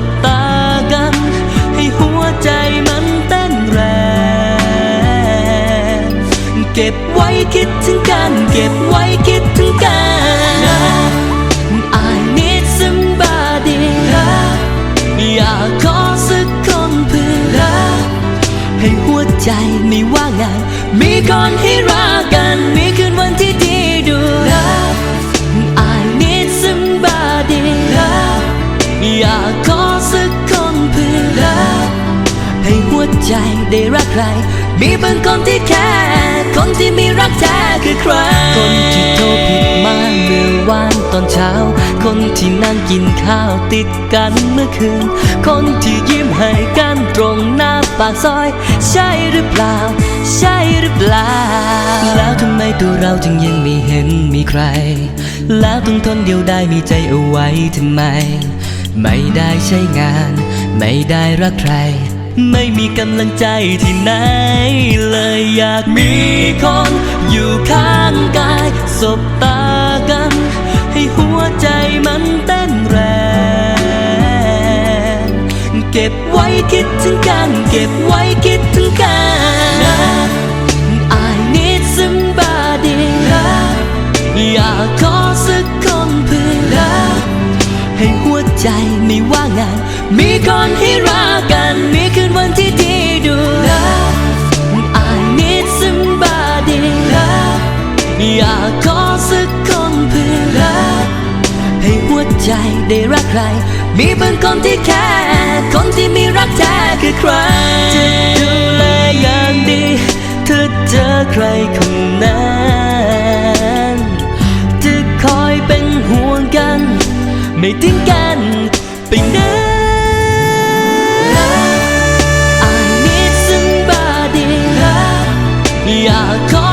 บตากัน ให้หัวใจมันเต้นแรง เก็บไว้คิดถึงกัน เก็บไว้คิดถึงกัน I need somebody อยากขอสักคนเพื่อรักให้หัวใจไม่ว่างงานมีคนให้รักกัน มีคืน ได้รักใคร มีบางคนที่แค่คนที่มีรักแท้คือใคร คนที่โทรผิดมาเมื่อวานตอนเช้า คนที่นั่งกินข้าวติดกันเมื่อคืน คนที่ยิ้มให้กันตรงหน้าปากซอย ใช่หรือเปล่า ใช่หรือเปล่า แล้วทำไมตัวเราจึงยังไม่เห็นมีใคร แล้วต้องทนเดียวได้มีใจเอาไว้ทำไม ไม่ได้ใช้งาน ไม่ได้รักใคร ไม่มีกำลังใจที่ไหน เลยอยากมีคนอยู่ข้างกายสบตากัน ให้หัวใจมันเต้นแรง เก็บไว้คิดถึงกัน เก็บไว้คิดถึงกัน I need somebody อยากขอสักคนเพื่อให้หัวใจไม่ว่างงาน มีคนให้รักกันากขอสักคนเพื่อรัก ให้หัวใจได้รักใคร มีบางคนที่แค่ คนที่มีรักแท้คือใคร จะดูแลอย่างดีเธอเจอใครคนนั้นจะคอยเป็นห่วงกัน ไม่ทิ้งกันไปไหน I need somebody อยากขอ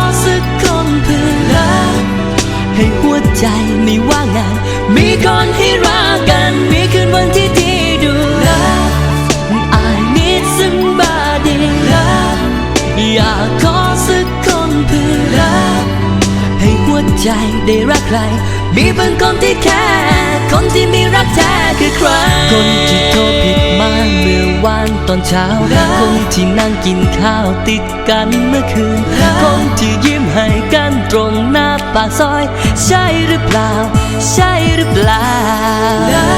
ใจไม่ว่างงาน มีคนให้รักกัน มีคืนวันที่ดีดูรัก I need somebody อยากขอสักคนเพื่อรักให้หัวใจได้รักใคร มีบางคนที่แค่คนที่มีรักแท้คือใคร คนที่โทรผิดมาเมื่อวานตอนเช้า คนที่นั่งกินข้าวติดกันเมื่อคืน คนที่ยิ้มให้กันตรงหน้า ปากซอย ใช่หรือเปล่า ใช่หรือเปล่า